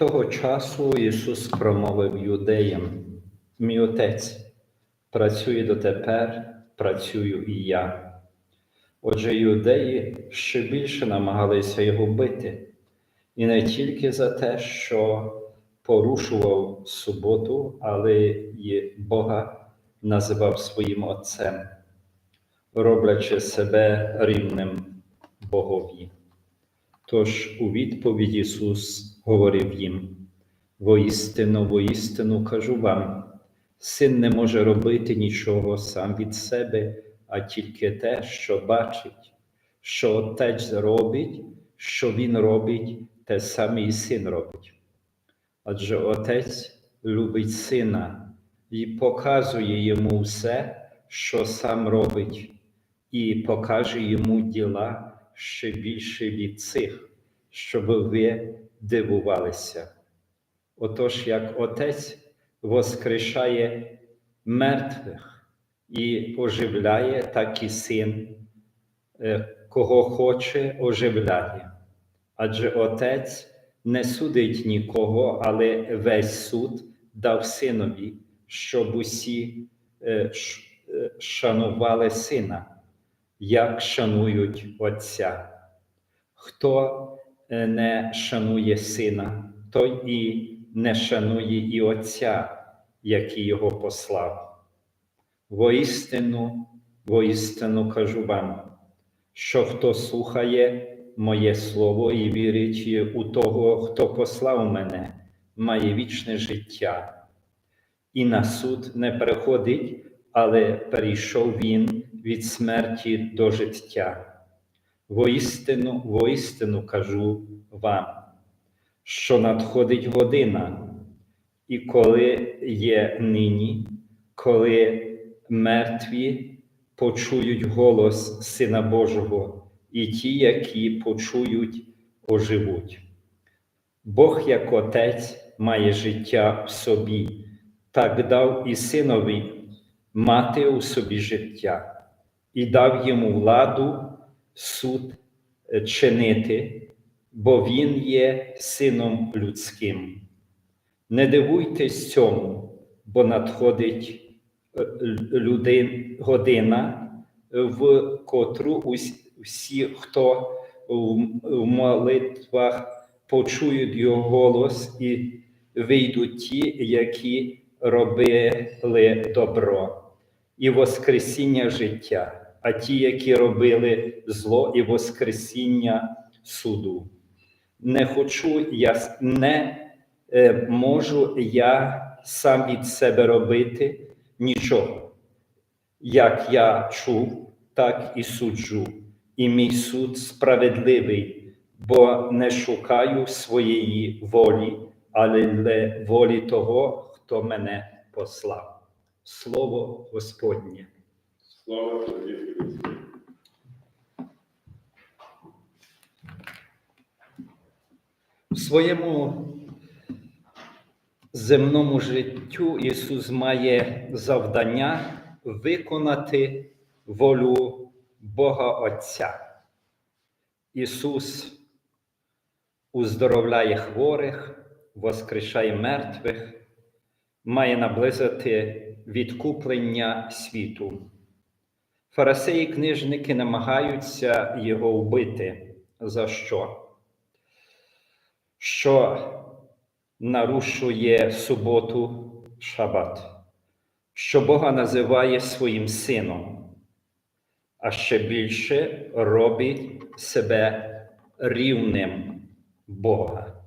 Того часу Ісус промовив юдеям, мій Отець працює дотепер, працюю і я. Отже, юдеї ще більше намагалися його бити, і не тільки за те, що порушував суботу, але й Бога називав своїм Отцем, роблячи себе рівним Богові. Тож у відповідь Ісус говорив їм: воістину, воістину кажу вам, син не може робити нічого сам від себе, а тільки те, що бачить, що Отець робить, що Він робить, те саме і син робить. Адже Отець любить сина і показує йому все, що сам робить, і покаже йому діла ще більше від цих, щоб ви дивувалися. Отож, як Отець воскрешає мертвих і оживляє, так і син, е, кого хоче, оживляє. Адже Отець не судить нікого, але весь суд дав синові, щоб усі е, е, шанували сина, як шанують Отця. Хто не шанує сина, той і не шанує і Отця, який його послав. Воістину, воістину кажу вам, що хто слухає моє слово і вірить у того, хто послав мене, має вічне життя, і на суд не переходить, але перейшов він від смерті до життя. Воістину, воістину кажу вам, що надходить година, і коли є нині, коли мертві почують голос Сина Божого, і ті, які почують, оживуть. Бог, як Отець, має життя в собі, так дав і синові мати у собі життя, і дав йому владу суд е, чинити, бо він є сином людським. Не дивуйтесь цьому, бо надходить е, людей, година, в котру всі, хто в молитвах почують його голос і вийдуть ті, які робили добро, і воскресіння життя, а ті, які робили зло і воскресіння суду. Не хочу я не е, можу я сам від себе робити нічого. Як я чув, так і суджу, і мій суд справедливий, бо не шукаю своєї волі, але ле волі того, хто мене послав. Слово Господнє. Слава тобі. В своєму земному життю Ісус має завдання виконати волю Бога Отця. Ісус уздоровляє хворих, воскрешає мертвих, має наблизити відкуплення світу. Фарисеї книжники намагаються його вбити. За що? Що нарушує суботу шабат, що Бога називає своїм сином, а ще більше робить себе рівним Бога.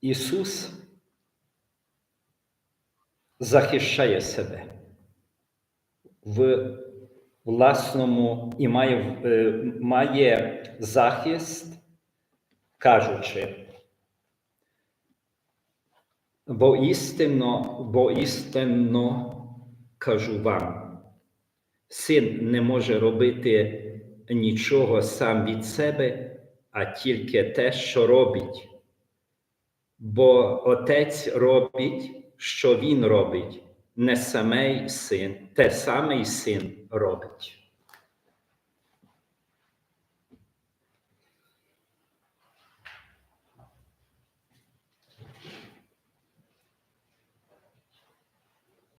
Ісус захищає себе в власному і має, е, має захист, кажучи, бо істинно, бо істинно кажу вам, син не може робити нічого сам від себе, а тільки те, що робить. Бо отець робить, що він робить, не самий син, те самий син робить.